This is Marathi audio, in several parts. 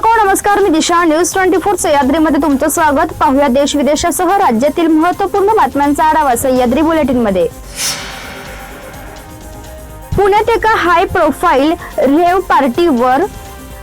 दर्शको नमस्कार मी दिशा. न्यूज ट्वेंटी फोर सह्याद्रीमध्ये तुमचं स्वागत. पाहूया देश विदेशासह राज्यातील महत्त्वपूर्ण बातम्यांचा आढावा सह्याद्री बुलेटिनमध्ये पुण्यात एका हाय प्रोफाईल रेव पार्टीवर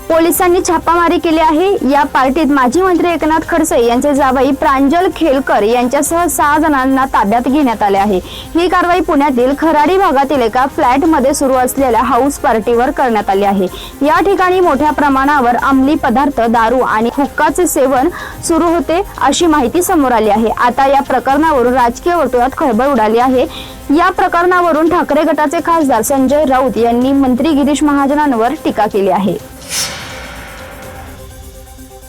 पोलिसांनी छापामारी केली आहे. या पार्टीत माजी मंत्री एकनाथ खडसे यांचे जावई प्रांजल खेलकर यांच्यासह सहा जणांना ताब्यात घेण्यात आले आहे. ही कारवाई पुण्यातील खराडी भागातील एका फ्लॅटमध्ये सुरू असलेल्या हाऊस पार्टीवर करण्यात आली आहे. या ठिकाणी मोठ्या प्रमाणावर अंमली पदार्थ दारू आणि हुक्काचे सेवन सुरू होते अशी माहिती समोर आली आहे. आता या प्रकरणावरून राजकीय वर्तुळात खळबळ उडाली आहे. या प्रकरणावरून ठाकरे गटाचे खासदार संजय राऊत यांनी मंत्री गिरीश महाजनांवर टीका केली आहे.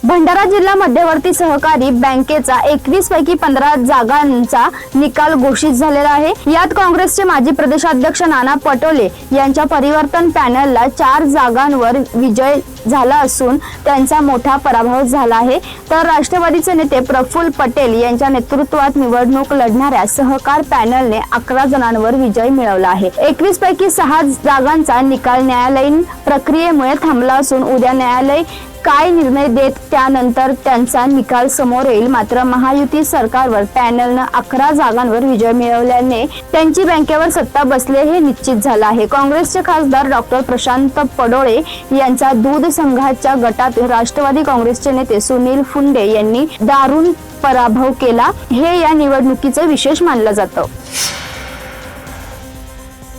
भंडारा जिल्हा मध्यवर्ती सहकारी बँकेचा एकवीस पैकी पंधरा जागांचा निकाल घोषित झालेला आहे. यात काँग्रेसचे माजी प्रदेशाध्यक्ष नाना पटोले यांच्या परिवर्तन पॅनलला चार जागांवर विजय झाला असून त्यांचा मोठा पराभव झाला आहे. तर राष्ट्रवादीचे नेते प्रफुल्ल पटेल यांच्या नेतृत्वात निवडणूक लढणाऱ्या सहकार पॅनलने अकरा जणांवर विजय मिळवला आहे. एकवीस पैकी सहा जागांचा निकाल न्यायालयीन प्रक्रियेमुळे थांबला असून उद्या न्यायालय काय निर्णय देत त्यानंतर त्यांचा निकाल समोर येईल. मात्र महायुती सरकारवर पॅनलनं अकरा जागांवर विजय मिळवल्याने त्यांची बँकेवर सत्ता बसले हे निश्चित झालं आहे. काँग्रेसचे खासदार डॉक्टर प्रशांत पडोळे यांचा दूध मतदारसंघाच्या गटातून राष्ट्रवादी काँग्रेसचे नेते सुनील फुंडे यांनी दारुण पराभव केला. हे या निवडणुकीचं विशेष मानलं जातं.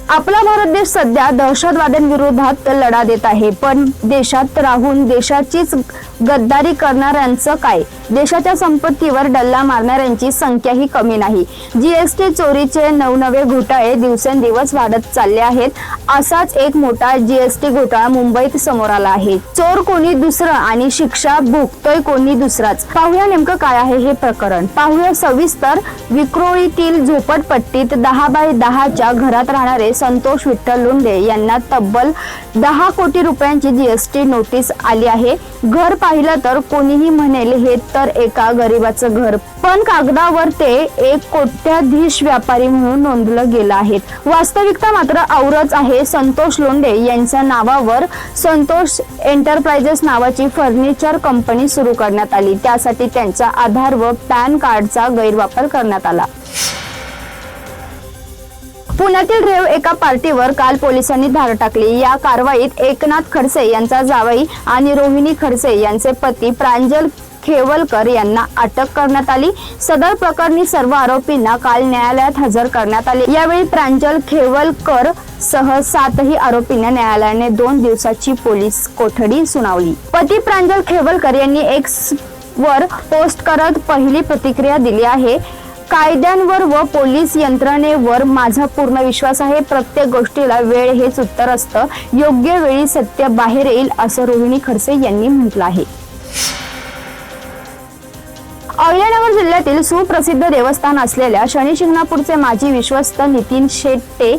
आपला भारत देश सध्या दहशतवाद्यांविरोधात लढा देत आहे. पण देशात राहून देशाचीच गद्दारी करणाऱ्यांचं काय? देशाच्या संपत्तीवर डल्ला मारणाऱ्यांची संख्याही कमी नाही. जीएसटी चोरीचे नवनवे घोटाळे दिवसेंदिवस वाढत चालले आहेत असाच एक मोठा जीएसटी घोटाळा मुंबईत समोर आला आहे. चोर कोणी दुसरं आणि शिक्षा भोगतोय कोणी दुसराच. पाहूया नेमकं काय आहे हे प्रकरण. पाहूया सविस्तर विक्रोळीतील झोपडपट्टीत दहा बाय दहाच्या घरात राहणारे संतोष विठ्ठल लोंढे यांना तब्बल दहा कोटी रुपयांची जीएसटी नोटीस आली आहे. घर पाहिलं तर कोणीही म्हणेल हे तर एका गरीबाचं घर. पण कागदावर ते एक कोट्याधीश व्यापारी म्हणून नोंदलं गेलं आहे. वास्तविकता मात्र औरच आहे. संतोष लोंढे यांच्या नावावर संतोष एंटरप्राइजेस नावाची फर्निचर कंपनी सुरू करण्यात आली. त्यासाठी त्यांचा आधार व पॅन कार्डचा गैरवापर करण्यात आला. पुण्यातील रेव एका पार्टीवर काल पोलिसांनी धाड टाकली. या कारवाईत एकनाथ खडसे यांचा जावई आणि रोहिणी खडसे यांचे पती प्रांजल खेवलकर यांना अटक करण्यात आली. सदर प्रकरणी सर्व आरोपींना काल न्यायालयात हजर करण्यात आले. यावेळी प्रांजल खेवलकर सह सातही आरोपींना न्यायालयाने दोन दिवसाची पोलीस कोठडी सुनावली. पती प्रांजल खेवलकर यांनी एक्स वर पोस्ट करत पहिली प्रतिक्रिया दिली आहे. कायद्यांवर व पोलीस यंत्रणेवर माझा पूर्ण विश्वास आहे. प्रत्येक गोष्टीला वेळ हेच उत्तर असतं. योग्य वेळी सत्य बाहेर येईल असं रोहिणी खडसे यांनी म्हटलं आहे. अहिल्यानगर जिल्ह्यातील सुप्रसिद्ध देवस्थान असलेल्या शनी शिंगणापूरचे माजी विश्वस्त नितीन शेट्टे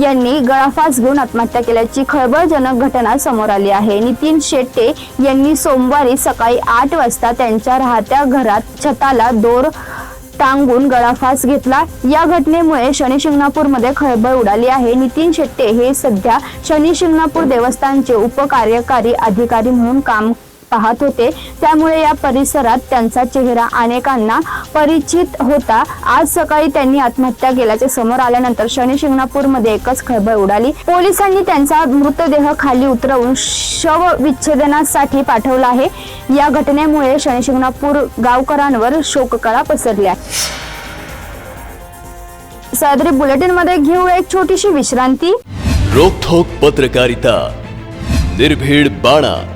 यांनी गळाफास घेऊन आत्महत्या केल्याची खळबळजनक घटना समोर आली आहे. नितीन शेट्टे यांनी सोमवारी सकाळी आठ वाजता त्यांच्या राहत्या घरात छताला दोर टांगून गळाफास घेतला. या घटनेमुळे शनी शिंगणापूरमध्ये खळबळ उडाली आहे. नितीन शेट्टे हे सध्या शनी शिंगणापूर देवस्थानचे उपकार्यकारी अधिकारी म्हणून काम पाहत होते. त्यामुळे या परिसरात त्यांचा चेहरा अनेकांना परिचित होता. आज सकाळी त्यांनी आत्महत्या केल्याचे समोर आल्यानंतर शनी शिंगणापूरमध्ये एकच खळबळ उडाली. पोलिसांनी त्यांचा मृतदेह खाली उतरवून शव विच्छेदनासाठी पाठवला आहे. या घटनेमुळे शनी शिंगणापूर गावकरांवर शोककळा पसरल्या. सदरी बुलेटिनमध्ये घेऊ एक छोटीशी विश्रांती. रोखोक पत्रकारिता. निर्भीड बाणा.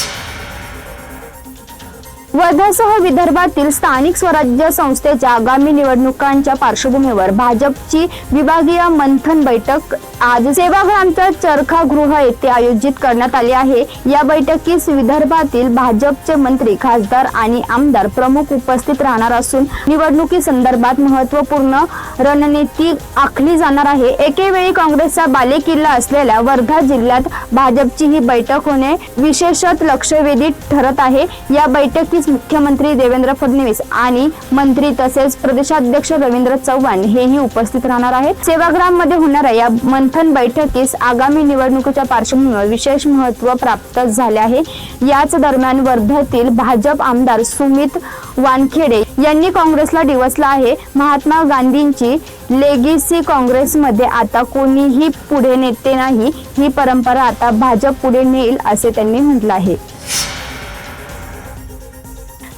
वर्ध्यासह विदर्भातील स्थानिक स्वराज्य संस्थेच्या आगामी निवडणुकांच्या पार्श्वभूमीवर भाजपची विभागीय मंथन बैठक आज सेवाग्रामच्या चरखागृह येथे आयोजित करण्यात आली आहे. या बैठकीस विदर्भातील भाजपचे मंत्री खासदार आणि आमदार प्रमुख उपस्थित राहणार असून निवडणुकी संदर्भात महत्त्वपूर्ण रणनीती आखली जाणार आहे. एकेवेळी काँग्रेसचा बालेकिल्ला असलेल्या वर्धा जिल्ह्यात भाजपची ही बैठक होणे विशेषत लक्षवेधी ठरत आहे. या बैठकी बैठकीस मुख्यमंत्री देवेंद्र फडणवीस आणि मंत्री तसेच प्रदेशाध्यक्ष रवींद्र चव्हाण हेही उपस्थित राहणार आहेत. सेवाग्राममध्ये होणाऱ्या या मंथन बैठकीस आगामी निवडणुकीच्या पार्श्वभूमीवर विशेष महत्त्व प्राप्त झाले आहे. याच दरम्यान वर्ध्यातील भाजप आमदार सुमित वानखेडे यांनी काँग्रेसला डिवचला आहे. महात्मा गांधींची लेगेसी काँग्रेसमध्ये आता कोणीही पुढे नेते नाही. ही परंपरा आता भाजप पुढे नेईल असे त्यांनी म्हटलं आहे.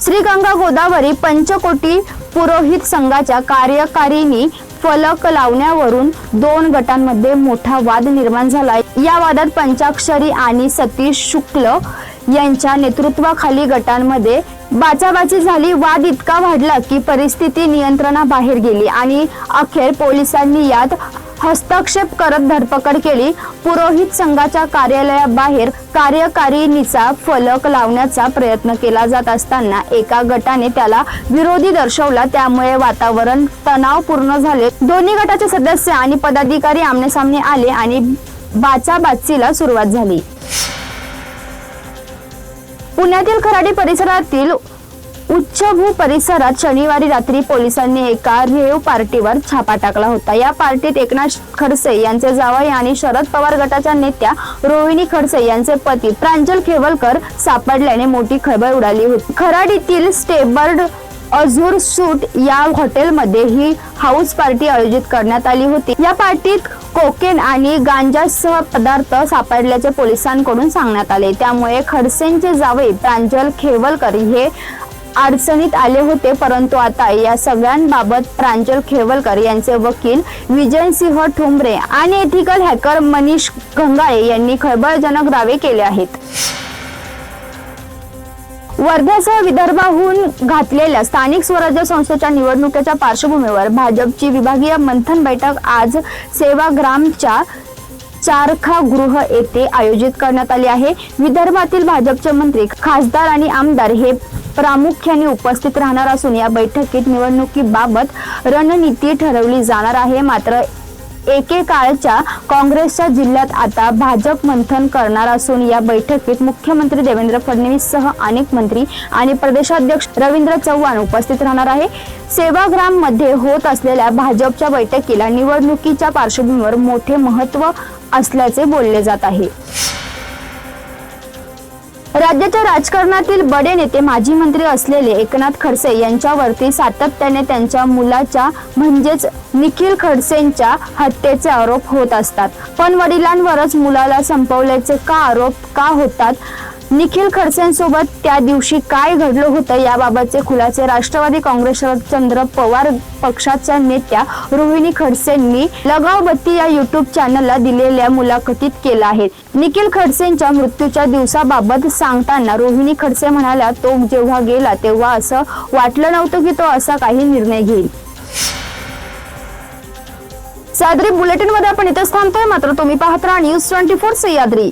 श्रीगंगा गोदावरी पंचकोटी पुरोहित संघाच्या कार्यकारिणी फलक लावण्यावरून दोन गटांमध्ये मोठा वाद निर्माण झाला या वादात पंचाक्षरी आणि सतीश शुक्ल यांच्या नेतृत्वाखाली गटांमध्ये बाचाबाची झाली. वाद इतका वाढला की परिस्थिती नियंत्रणाबाहेर गेली आणि अखेर पोलिसांनी यात हस्तक्षेप करत धरपकड केली. पुरोहित संघाच्या कार्यालयाबाहेर कार्यकारिणीचा फलक लावण्याचा प्रयत्न केला जात असताना एका गटाने त्याला विरोधी दर्शवला. त्यामुळे वातावरण तणावपूर्ण झाले. दोन्ही गटाचे सदस्य आणि पदाधिकारी आमनेसामने आले आणि बाचाबाचीला सुरुवात झाली. पुण्यातील खराडी परिसरातील उच्चभू परिसरात शनिवारी रात्री पोलिसांनी एका रेव पार्टीवर छापा टाकला होता. या पार्टीत एकनाथ खडसे यांचे जावई आणि शरद पवार गटाच्या नेत्या रोहिणी खडसे यांचे पती प्रांजल खेवलकर सापडल्याने मोठी खळबळ उडाली होती. खराडीतील स्टेबर्ड अझूर सूट या हॉटेलमध्ये ही हाऊस पार्टी आयोजित करण्यात आली होती. या पार्टीत कोकेन आणि गांजासह पदार्थ सापडल्याचे पोलिसांकडून सांगण्यात आले. त्यामुळे खडसेंचे जावई प्रांजल खेवलकर हे अडचणीत आले होते परंतु आता या सगळ्यांबाबत प्रांजल खेवलकर यांचे वकील विजय सिंह ठुमरे आणि एथिकल हॅकर मनीष गंगाळे यांनी खळबळजनक दावे केले आहेत. वर्ध्यासह विदर्भाहून घातलेल्या स्थानिक स्वराज्य संस्थेच्या निवडणुकीच्या पार्श्वभूमीवर भाजपची विभागीय मंथन बैठक आज सेवाग्रामच्या चारखा गृह येथे आयोजित करण्यात आली आहे. विदर्भातील भाजपचे मंत्री खासदार आणि आमदार हे प्रामुख्याने उपस्थित राहणार असून या बैठकीत निवडणुकीबाबत रणनीती ठरवली जाणार आहे. मात्र एकेकाळच्या काँग्रेसच्या जिल्ह्यात आता भाजप मंथन करणार असून या बैठकीत मुख्यमंत्री देवेंद्र फडणवीस सह अनेक मंत्री आणि प्रदेशाध्यक्ष रवींद्र चव्हाण उपस्थित राहणार आहे. सेवाग्राममध्ये होत असलेल्या भाजपच्या बैठकीला निवडणुकीच्या पार्श्वभूमीवर मोठे महत्त्व असल्याचे बोलले जात आहे. राज्याच्या राजकारणातील बडे नेते माजी मंत्री असलेले एकनाथ खडसे यांच्यावरती सातत्याने त्यांच्या मुलाच्या म्हणजेच निखिल खडसेंच्या हत्येचे आरोप होत असतात. पण वडिलांवरच मुलाला संपवल्याचे का आरोप का होतात? निखिल खडसेंसोबत त्या दिवशी काय घडलं होतं याबाबतचे खुलासे राष्ट्रवादी काँग्रेस शरदचंद्र पवार पक्षाच्या नेत्या रोहिणी खडसेंनी लगाव बत्ती या युट्यूब चॅनलला दिलेल्या मुलाखतीत केला आहे. निखिल खडसेंच्या मृत्यूच्या दिवसाबाबत सांगताना रोहिणी खडसे म्हणाल्या तो जेव्हा गेला तेव्हा असं वाटलं नव्हतं की तो असा काही निर्णय घेईल. सह्याद्री बुलेटिनमध्ये आपण इथेच थांबतोय. मात्र तुम्ही पाहत राहा न्यूज ट्वेंटी फोर सह्याद्री